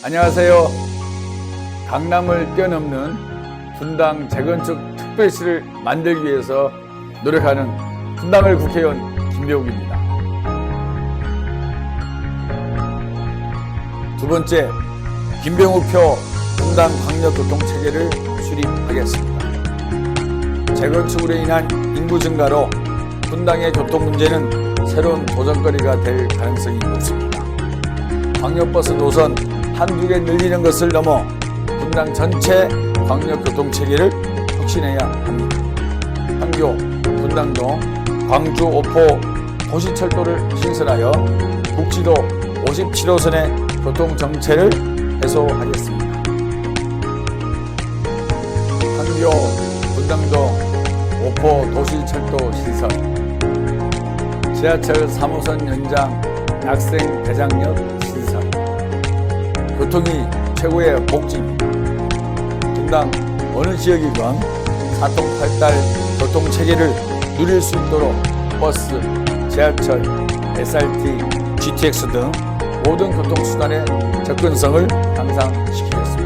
안녕하세요. 강남을 뛰어넘는 분당 재건축 특별시를 만들기 위해서 노력하는 분당을 국회의원 김배욱입니다. 두 번째, 김병우표 분당 광역교통체계를 수립하겠습니다. 재건축으로 인한 인구 증가로 분당의 교통 문제는 새로운 도전거리가 될 가능성이 높습니다. 광역버스 노선 한두 개 늘리는 것을 넘어 분당 전체 광역교통 체계를 혁신해야 합니다. 판교, 분당동, 광주, 오포 도시철도를 신설하여 국지도 57호선의 교통 정체를 해소하겠습니다. 판교, 분당동, 오포 도시철도 신설, 지하철 3호선 연장 약생 대장역 신설, 교통이 최고의 복지입니다. 분당 어느 지역이건 사통팔달 교통 체계를 누릴 수 있도록 버스, 지하철, SRT, GTX 등 모든 교통수단의 접근성을 향상시키겠습니다.